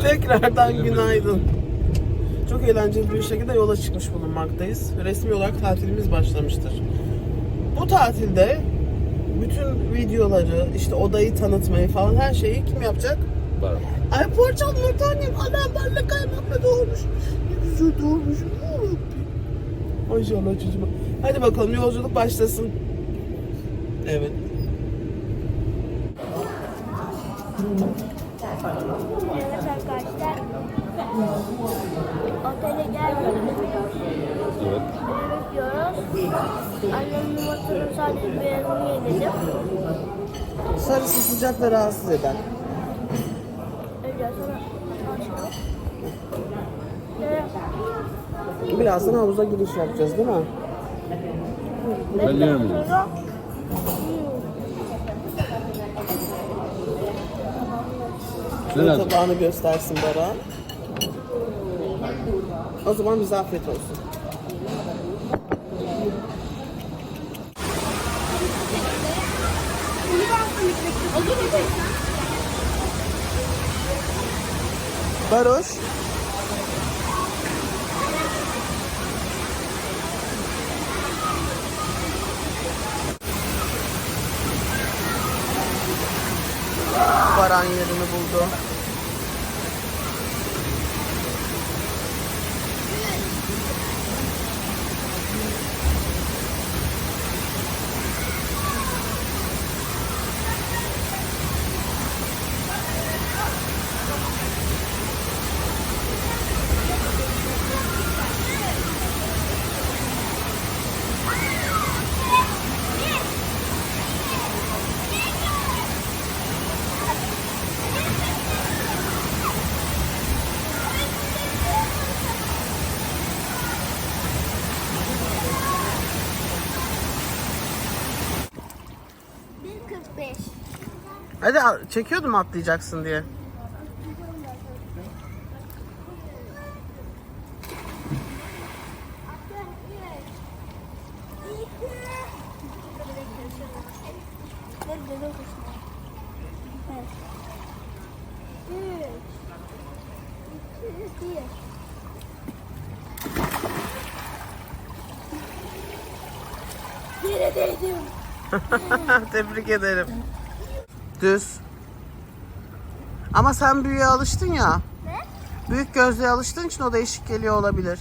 Tekrardan günaydın. Çok eğlenceli bir şekilde yola çıkmış bulunmaktayız. Resmi olarak tatilimiz başlamıştır. Bu tatilde bütün videoları, işte odayı tanıtmayı falan her şeyi kim yapacak? Var. Ay Porçal Nurtanem anam benle kaymakla doğmuş. Ne güzel doğmuş. Maşallah çocuğuma. Hadi bakalım yolculuk başlasın. Evet. Evet arkadaşlar. Otele gelmiyoruz. Evet. Bekliyoruz. Annemin motorunu sadece beyazını yedim. Sarısı sıcak ve rahatsız eden. Önce sonra. Ve Birazdan havuza giriş yapacağız değil mi? Ben yiyemiyorum. Ne lazım? tabağını göstersin Bara. O zaman bize afiyet olsun. Baroş. Baran yerini buldu. bir 45. Hadi çekiyordum atlayacaksın diye. Tebrik ederim. Düz. Ama sen büyüğe alıştın ya. Ne? Büyük gözlüğe alıştığın için o değişik geliyor olabilir.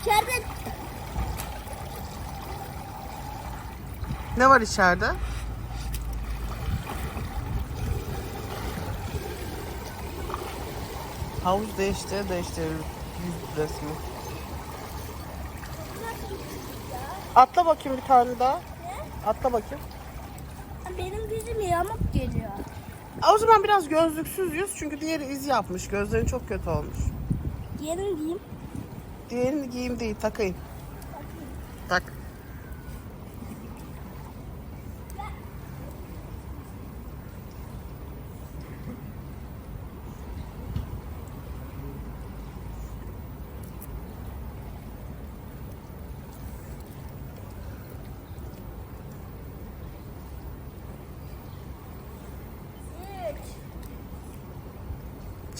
İçeride Ne var içeride? Havuz değiştir, değiştir. Yüz resmi. Atla bakayım bir tane daha. Atla bakayım. benim gözüm yamuk geliyor. O zaman biraz gözlüksüz yüz çünkü diğeri iz yapmış. Gözlerin çok kötü olmuş. Yerim diyeyim. Diğerini giyeyim değil, takayım.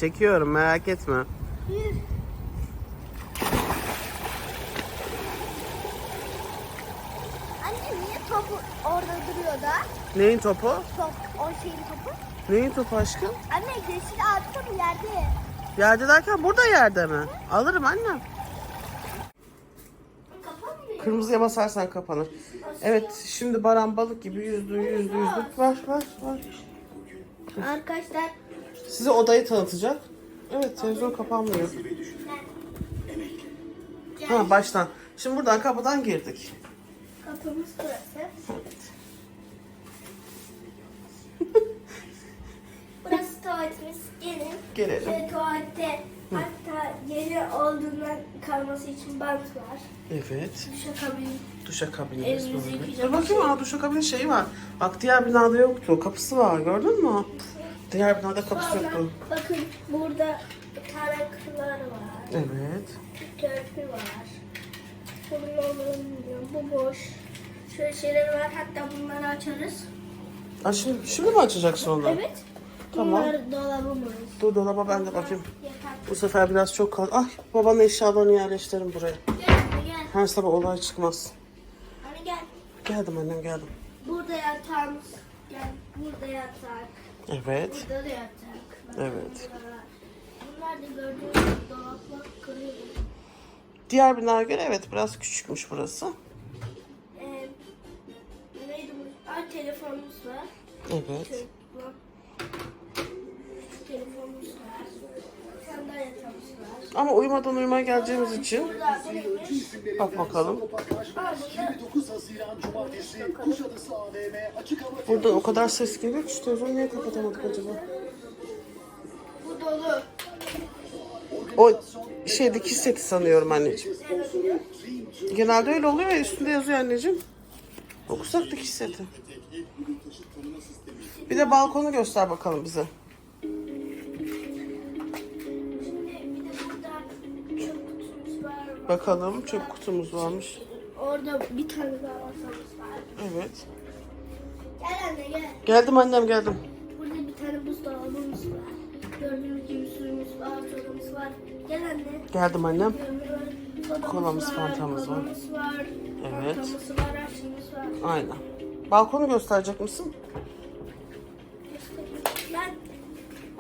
Çekiyorum merak etme. Anne niye topu orada duruyor da? Neyin topu? Top, o şeyin topu. Neyin topu aşkım? Anne yeşil ağaç topu yerde. Yerde derken burada yerde mi? Alırım annem. Kırmızıya basarsan kapanır. Evet şimdi Baran balık gibi yüzdü yüzdü yüzdü. Var var var. Arkadaşlar Size odayı tanıtacak. Evet televizyon kapanmıyor. Ha baştan. Şimdi buradan kapıdan girdik. kapımız burası. burası tuvaletimiz. Gelin. Gelelim. Şöyle tuvalette hatta yeni olduğundan kalması için bant var. Evet. Duşakabin. Duşakabinimiz Elimizi böyle. yıkayacağız. Dur bakayım aa duşakabin şeyi var. Bak diğer binada yoktu. Kapısı var gördün mü? Diğer binada kapısı yok bunun. bakın burada taraklar var. Evet. Törpü var. Bunun olduğunu bilmiyorum. Bu boş. Şöyle şeyler var. Hatta bunları açarız. Aa, şimdi, şimdi mi açacaksın onları? Evet. Tamam. Bunlar dolabımız. Dur dolaba ben de bakayım. Yatak. Bu sefer biraz çok kal. Ay babanın eşyalarını yerleştirin buraya. Gel gel. Her sabah olay çıkmaz. Anne gel. Geldim annem geldim. Burada yatağımız. Gel. Burada yatak. Evet. Burada da yatak. Bakın Evet. Bunlar da gördüğünüz gibi dolaplar kırıyor. Diğer binaya göre evet biraz küçükmüş burası. Ee, neydi bu? Ay telefonumuz var. Evet. Bak. Telefonumuz var. Sandalye yatağımız var. Ama uyumadan uyumaya geleceğimiz için bak bakalım. Burada 29 Haziran Cumartesi Kuşadası AVM açık hava Buradan o kadar ses geliyor ki şu televizyonu niye kapatamadık acaba? bu dolu. O şey dikiş seti sanıyorum anneciğim. Genelde öyle oluyor ya üstünde yazıyor anneciğim. Okusak dikiş seti. Bir de balkonu göster bakalım bize. Bakalım çöp kutumuz varmış. Orada bir tane daha masamız var. Evet. Gel anne gel. Geldim annem geldim. Burada bir tane buzdolabımız var. Gördüğünüz gibi suyumuz var, sodamız var. Gel anne. Geldim annem. Sodamız Kolamız, fantamız var. kolamız var. Evet. Fantamız var, her şeyimiz var. Aynen. Balkonu gösterecek misin? Ben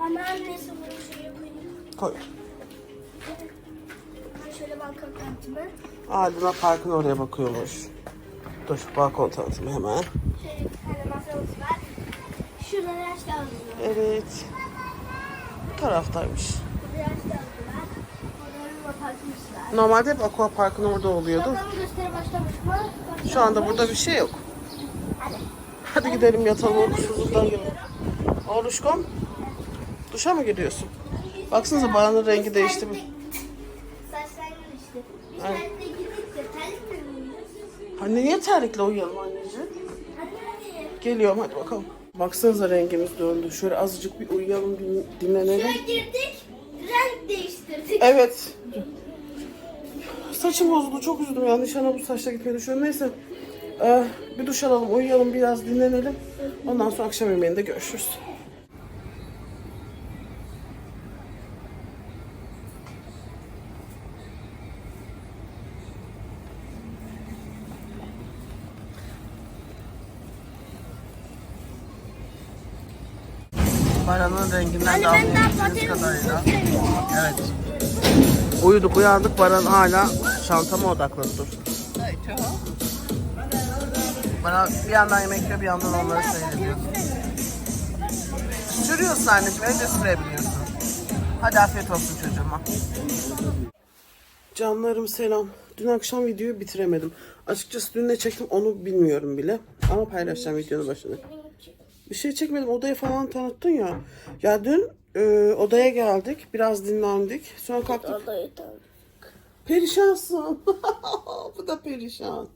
ama annesi bunu şuraya koyayım. Koy. Ben şöyle balkon tanıtımı. Adına Park'ın oraya bakıyormuş. Dur balkon tanıtımı hemen. Şöyle bir tane masamız var. Şurada yaş davlusu var. Evet. Bu taraftaymış. Burada var. Normalde hep Aqua Park'ın orada oluyordu. Şu anda burada bir şey yok. Hadi gidelim yatalım uykusuzluktan yiyelim. Oğluşkom. Duşa mı gidiyorsun? Baksanıza bayanın rengi değişti mi? Saçlar işte. Biz Ay. terlikle gittik de terlikle mi uyuyoruz? Anne niye terlikle uyuyalım anneciğim? Geliyorum hadi bakalım. Baksanıza rengimiz döndü. Şöyle azıcık bir uyuyalım, din- dinlenelim. Şöyle girdik, renk değiştirdik. Evet. Saçım bozuldu. Çok üzüldüm ya. Nişana bu saçla gitmeyi düşünüyorum. Neyse. Ee, bir duş alalım, uyuyalım, biraz dinlenelim. Ondan sonra akşam yemeğinde görüşürüz. Baranın renginden de anlayabildiğiniz kadarıyla. Evet. Uyuduk uyandık Baran hala çantama odakladı dur. Bana bir yandan yemek yiyor bir yandan onları seyrediyor. Sürüyorsun anneciğim önce sürebiliyorsun. Hadi afiyet olsun çocuğuma. Canlarım selam. Dün akşam videoyu bitiremedim. Açıkçası dün ne çektim onu bilmiyorum bile. Ama paylaşacağım videonun başında. Bir şey çekmedim. Odayı falan tanıttın ya. Ya dün e, odaya geldik. Biraz dinlendik. Sonra kalktık. Odayı tanıdık. Perişansın. Bu da perişan.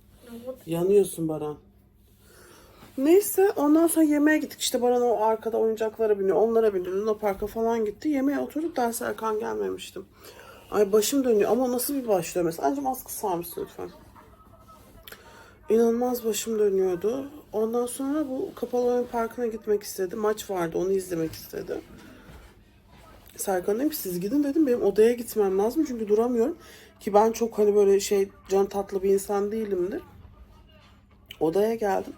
Yanıyorsun Baran. Neyse ondan sonra yemeğe gittik. İşte Baran o arkada oyuncaklara biniyor. Onlara bindi. Luna Park'a falan gitti. Yemeğe oturduk. Daha Serkan gelmemiştim. Ay başım dönüyor ama nasıl bir baş dönmesi? Anneciğim az kısar mısın lütfen? İnanılmaz başım dönüyordu. Ondan sonra bu kapalı oyun parkına gitmek istedi. Maç vardı onu izlemek istedi. Serkan dedim siz gidin dedim benim odaya gitmem lazım çünkü duramıyorum. Ki ben çok hani böyle şey can tatlı bir insan değilimdir. Odaya geldim.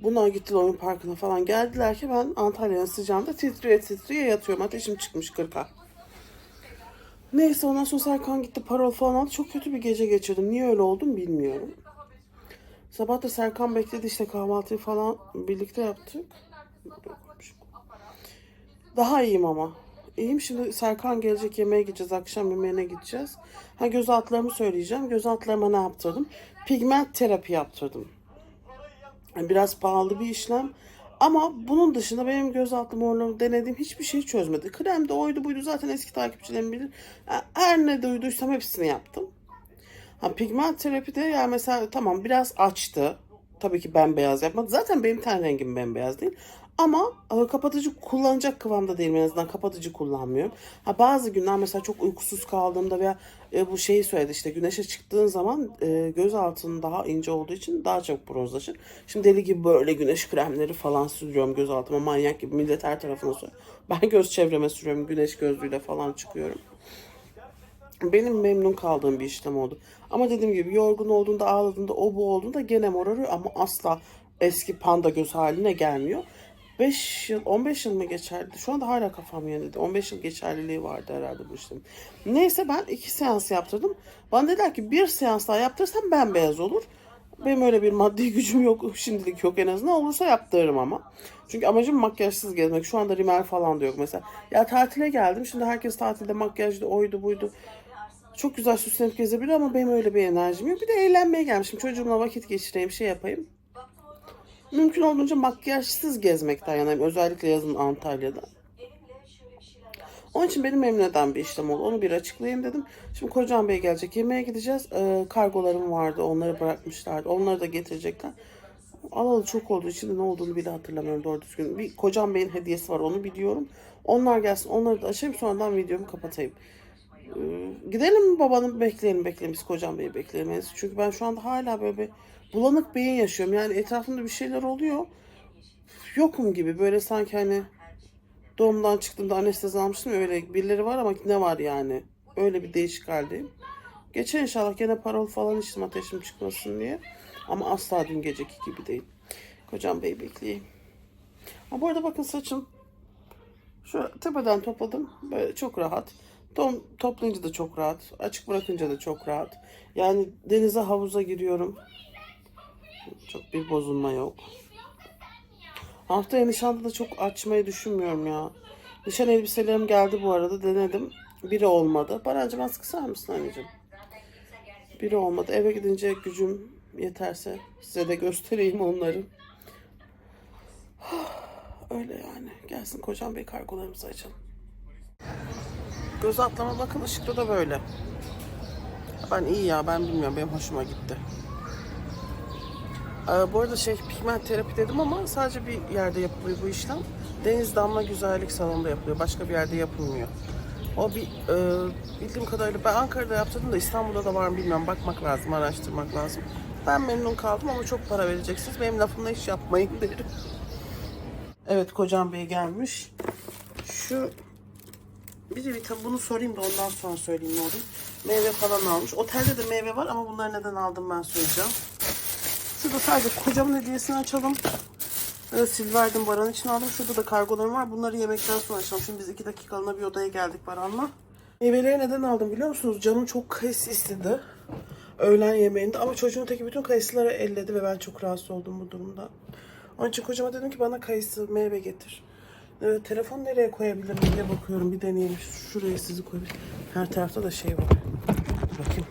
Bunlar gittiler oyun parkına falan. Geldiler ki ben Antalya'nın sıcağında titriye titriye yatıyorum. Ateşim çıkmış 40'a. Neyse ondan sonra Serkan gitti parol falan aldı. Çok kötü bir gece geçirdim. Niye öyle oldum bilmiyorum. Sabah da Serkan bekledi işte kahvaltıyı falan birlikte yaptık. Daha iyiyim ama. İyiyim şimdi Serkan gelecek yemeğe gideceğiz. Akşam yemeğine gideceğiz. Ha göz altlarımı söyleyeceğim. Göz altlarıma ne yaptırdım? Pigment terapi yaptırdım. Biraz pahalı bir işlem. Ama bunun dışında benim göz altı morluğu denediğim hiçbir şey çözmedi. Krem de oydu buydu zaten eski takipçilerim bilir. Her ne duyduysam hepsini yaptım. Ha, pigment terapi de yani mesela tamam biraz açtı. Tabii ki bembeyaz yapmadı. Zaten benim ten rengim bembeyaz değil. Ama e, kapatıcı kullanacak kıvamda değilim en azından kapatıcı kullanmıyorum. Ha, bazı günler mesela çok uykusuz kaldığımda veya e, bu şeyi söyledi işte güneşe çıktığın zaman e, göz altının daha ince olduğu için daha çabuk bronzlaşır. Şimdi deli gibi böyle güneş kremleri falan sürüyorum göz altıma manyak gibi millet her tarafına sürüyor. Ben göz çevreme sürüyorum güneş gözlüğüyle falan çıkıyorum. Benim memnun kaldığım bir işlem oldu. Ama dediğim gibi yorgun olduğunda ağladığında o bu olduğunda gene morarıyor ama asla eski panda göz haline gelmiyor. 5 yıl, 15 yıl mı geçerli? Şu anda hala kafam yenildi. 15 yıl geçerliliği vardı herhalde bu işlem. Neyse ben iki seans yaptırdım. Bana dediler ki bir seans daha yaptırsam bembeyaz olur. Benim öyle bir maddi gücüm yok. Şimdilik yok en azından. Olursa yaptırırım ama. Çünkü amacım makyajsız gezmek. Şu anda rimel falan da yok mesela. Ya tatile geldim. Şimdi herkes tatilde makyajlı oydu buydu. Çok güzel süslenip gezebilir ama benim öyle bir enerjim yok. Bir de eğlenmeye gelmişim. Çocuğumla vakit geçireyim, şey yapayım. Mümkün olduğunca makyajsız gezmekten yanayım. Özellikle yazın Antalya'da. Onun için benim memnun eden bir işlem oldu. Onu bir açıklayayım dedim. Şimdi Kocan Bey gelecek. Yemeğe gideceğiz. Ee, kargolarım vardı. Onları bırakmışlardı. Onları da getirecekler. Alalı çok olduğu için ne olduğunu bile hatırlamıyorum doğru düzgün. Bir Kocan Bey'in hediyesi var onu biliyorum. Onlar gelsin. Onları da açayım. Sonradan videomu kapatayım. Ee, gidelim mi babanı bekleyelim bekleyelim biz Kocan Bey'i bekleyelim. Çünkü ben şu anda hala böyle bir bulanık beyin yaşıyorum. Yani etrafımda bir şeyler oluyor. Yokum gibi böyle sanki hani doğumdan çıktığımda anestezi almıştım öyle birileri var ama ne var yani. Öyle bir değişik haldeyim. Geçen inşallah gene parol falan içtim ateşim çıkmasın diye. Ama asla dün geceki gibi değil. Kocam Bey bekleyeyim. Ha, bu arada bakın saçım. Şu tepeden topladım. Böyle çok rahat. Tom, toplayınca da çok rahat. Açık bırakınca da çok rahat. Yani denize havuza giriyorum. Çok bir bozulma yok. Haftaya nişanda da çok açmayı düşünmüyorum ya. Nişan elbiselerim geldi bu arada denedim. Biri olmadı. Barancı maske kısar mısın anneciğim? Biri olmadı. Eve gidince gücüm yeterse size de göstereyim onları. Öyle yani. Gelsin kocam bey kargolarımızı açalım. Göz atlama bakın ışıkta da böyle. Ben iyi ya ben bilmiyorum benim hoşuma gitti. Ee, bu arada şey pigment terapi dedim ama sadece bir yerde yapılıyor bu işlem. Deniz Damla Güzellik Salonu'nda yapılıyor. Başka bir yerde yapılmıyor. O bir e, bildiğim kadarıyla ben Ankara'da yaptırdım da İstanbul'da da var mı bilmiyorum. Bakmak lazım, araştırmak lazım. Ben memnun kaldım ama çok para vereceksiniz. Benim lafımla iş yapmayın derim. Evet kocam bey gelmiş. Şu bir de tabii bunu sorayım da ondan sonra söyleyeyim ne olur. Meyve falan almış. Otelde de meyve var ama bunları neden aldım ben söyleyeceğim. Şurada sadece kocamın hediyesini açalım. Evet, Silver'den Baran için aldım. Şurada da kargolarım var. Bunları yemekten sonra açalım. Şimdi biz iki dakikalığına bir odaya geldik Baran'la. Meyveleri neden aldım biliyor musunuz? Canım çok kayısı istedi. Öğlen yemeğinde ama çocuğun teki bütün kayısıları elledi ve ben çok rahatsız oldum bu durumda. Onun için kocama dedim ki bana kayısı meyve getir. Evet, telefon nereye koyabilirim diye bakıyorum. Bir deneyelim. Şuraya sizi koyabilirim. Her tarafta da şey var. Bakayım.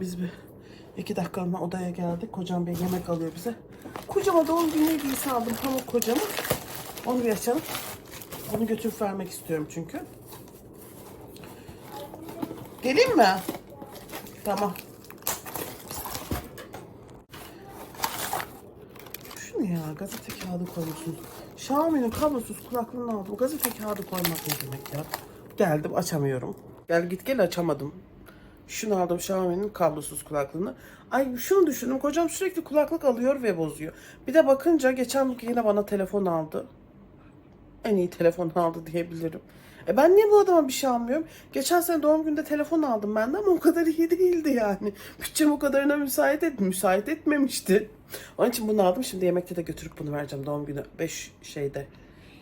Biz bir iki dakikalığına odaya geldik. Kocam bey yemek alıyor bize. Kocama doğum günü hediyesi aldım. Pamuk kocama. Onu bir açalım. Onu götürüp vermek istiyorum çünkü. Geleyim mi? Tamam. Şu ne ya? Gazete kağıdı koymuşsunuz. Xiaomi'nin kablosuz kulaklığını aldım. Gazete kağıdı koymak ne demek ya? Geldim açamıyorum. Gel git gel açamadım. Şunu aldım Xiaomi'nin kablosuz kulaklığını. Ay şunu düşündüm. Kocam sürekli kulaklık alıyor ve bozuyor. Bir de bakınca geçen gün yine bana telefon aldı. En iyi telefon aldı diyebilirim. E ben niye bu adama bir şey almıyorum? Geçen sene doğum günde telefon aldım ben de ama o kadar iyi değildi yani. Bütçem o kadarına müsait, et, müsait etmemişti. Onun için bunu aldım. Şimdi yemekte de götürüp bunu vereceğim. Doğum günü 5 şeyde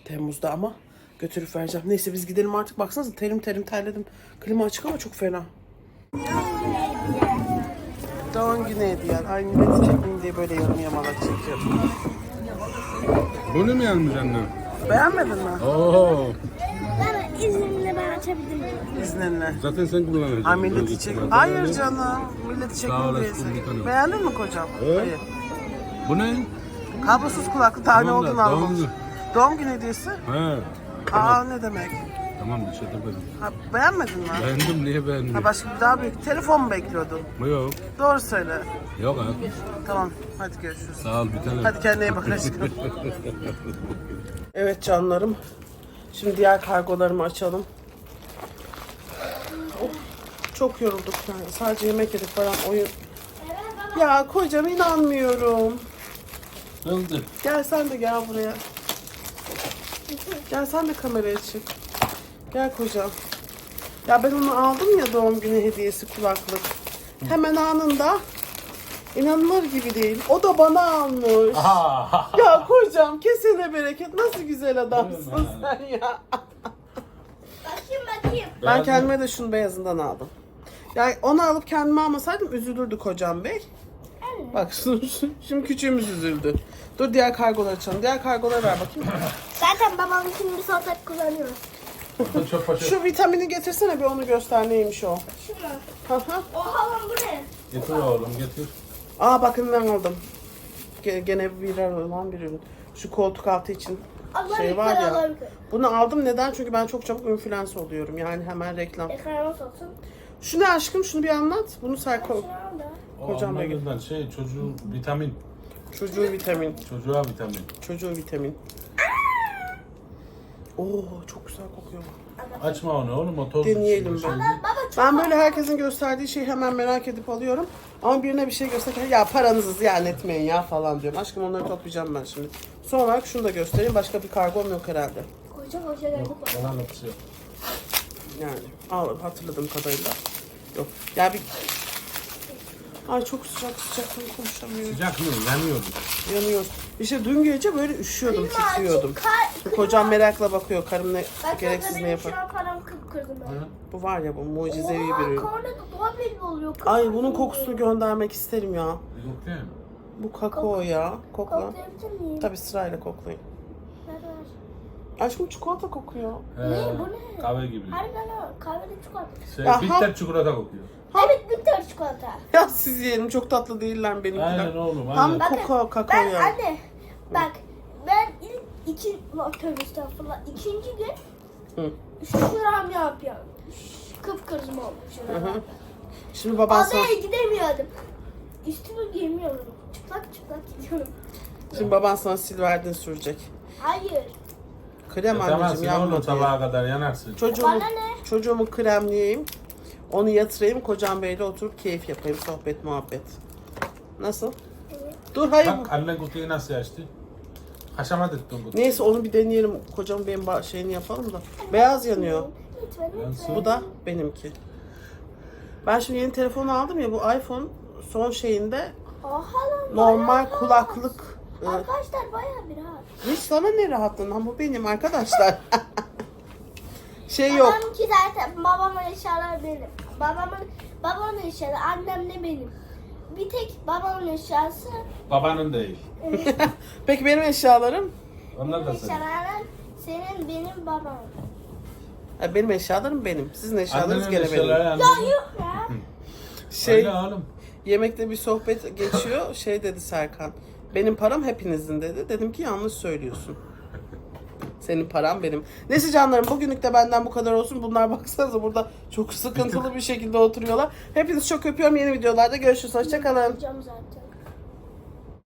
Temmuz'da ama götürüp vereceğim. Neyse biz gidelim artık. Baksanıza terim terim terledim. Klima açık ama çok fena. Doğum günü hediye. Ay millet çekmeyeyim diye böyle yarım yamalak çekiyorum. Bunu mu yanmış annem? Beğenmedin mi? Oo. Baba izninle ben açabilirim. İzninle. Zaten sen kullanacaksın. Ay milleti çek. Hayır canım. Milleti Sağ çekmeyeyim diye. olasın, bir. Beğendin mi kocam? Evet. Hayır. Bu ne? Kablosuz kulaklık daha ne Tamam da, olduğunu doğum anlamamış. günü. Doğum günü hediyesi? He. Aa ne demek? Tamam bir şey demedim. Ha, beğenmedin mi? Beğendim niye beğendim? Ha, başka bir daha büyük telefon mu bekliyordun? Yok. Doğru söyle. Yok abi. Tamam hadi görüşürüz. Sağ ol bir tane. Hadi kendine iyi bak aşkım. evet canlarım. Şimdi diğer kargolarımı açalım. Of, çok yorulduk yani. Sadece yemek yedik falan oyun. Ya kocam inanmıyorum. Oldu. Gel sen de gel buraya. Gel sen de kameraya çık. Gel kocam. Ya ben onu aldım ya doğum günü hediyesi kulaklık. Hemen anında inanılır gibi değil. O da bana almış. Ya kocam kesene bereket. Nasıl güzel adamsın sen ya. Bakayım bakayım. Ben kendime de şunu beyazından aldım. Yani onu alıp kendime almasaydım üzülürdü kocam bey. Bak şimdi küçüğümüz üzüldü. Dur diğer kargoları açalım. Diğer kargoları ver bakayım. Zaten babam şimdi sohbet kullanıyor. Çöp poşet. Şu vitamini getirsene bir onu göster neymiş o. Şunu. Hı hı. Oha lan bu ne? Getir oğlum getir. Aa bakın ben aldım. Ge- Gene bir olan bir ürün. Şu koltuk altı için Allah şey var ya. Bunu aldım neden? Çünkü ben çok çabuk influencer oluyorum. Yani hemen reklam. Ekranı olsun. Şu ne aşkım? Şunu bir anlat. Bunu say ko- Şunu al da. O Kocam Begüm. Almanya'dan şey çocuğu vitamin. çocuğu vitamin. Çocuğa vitamin. Çocuğu vitamin. Oo çok güzel kokuyor. Açma onu oğlum o toz. Deneyelim şey ben. Ben böyle herkesin gösterdiği şeyi hemen merak edip alıyorum. Ama birine bir şey gösterirken ya paranızı ziyan etmeyin ya falan diyorum. Aşkım onları toplayacağım ben şimdi. Son olarak şunu da göstereyim. Başka bir kargom yok herhalde. koca koca geldi. Bana alakası yok. Yani al hatırladığım kadarıyla. Yok. Ya bir Ay çok sıcak sıcaktan konuşamıyorum. Sıcak mı? Yanıyorum. Yanıyor. İşte dün gece böyle üşüyordum, Klima açık, titriyordum. kar- Kocam merakla bakıyor karım ne Bak gereksiz ne benim şu yapar. an param kıpkırdı ben. Bu var ya bu mucizevi bir ürün. belli oluyor. Ay bunun kokusunu göndermek isterim ya. Yok değil mi? Bu kakao ya. Kokla. Koklayabilir miyim? Tabii sırayla koklayın. Ver ver. Aşkım çikolata kokuyor. He, Ne, bu ne? Kahve gibi. Harbiden ha kahveli çikolata. Şey, bitter çikolata kokuyor. Evet bitter çikolata. Ya siz yiyelim çok tatlı değiller benimkiler. Aynen oğlum Tam aynen. Bakın, kakao kakao Ben ya. anne bak ben ilk iki tövbe estağfurullah ikinci gün Hı. şuram yapıyorum. Kıpkırmızı olmuş. şuralar. Şimdi baban sana, Adaya gidemiyordum. Üstümü giymiyordum. Çıplak çıplak gidiyorum. şimdi baban sana silverdin sürecek. Hayır. Krem Yatamazsın anneciğim oğlum yanma diye. sabaha kadar yanarsın. Çocuğumu, Bana ne? çocuğumu kremleyeyim. Onu yatırayım. Kocam beyle oturup keyif yapayım. Sohbet muhabbet. Nasıl? Dur hayır. Bak annen kutuyu nasıl açtı? Haşamat ettin kutuyu. Neyse onu bir deneyelim. Kocam benim ba- şeyini yapalım da. Beyaz yanıyor. Lütfen lütfen. Bu da benimki. Ben şimdi yeni telefon aldım ya bu iPhone son şeyinde Oha lan. normal bayağı rahat. kulaklık. e, Arkadaşlar bayağı bir rahat. Hiç sana ne rahatlığın bu benim arkadaşlar. şey yok. Babamki zaten babamın eşyaları benim. Babamın babamın eşyaları annemle benim. Bir tek babamın eşyası Babanın değil. Peki benim eşyalarım? Onlar da senin. eşyaların senin benim babam. Ha, benim eşyalarım benim. Sizin eşyalarınız gene benim. Ya yok ya. Şey Öyle oğlum. yemekte bir sohbet geçiyor. Şey dedi Serkan. Benim param hepinizin dedi. Dedim ki yanlış söylüyorsun. Senin param benim. Neyse canlarım bugünlük de benden bu kadar olsun. Bunlar baksanıza burada çok sıkıntılı bir şekilde oturuyorlar. Hepinizi çok öpüyorum. Yeni videolarda görüşürüz. Hoşçakalın. Yapacağım zaten.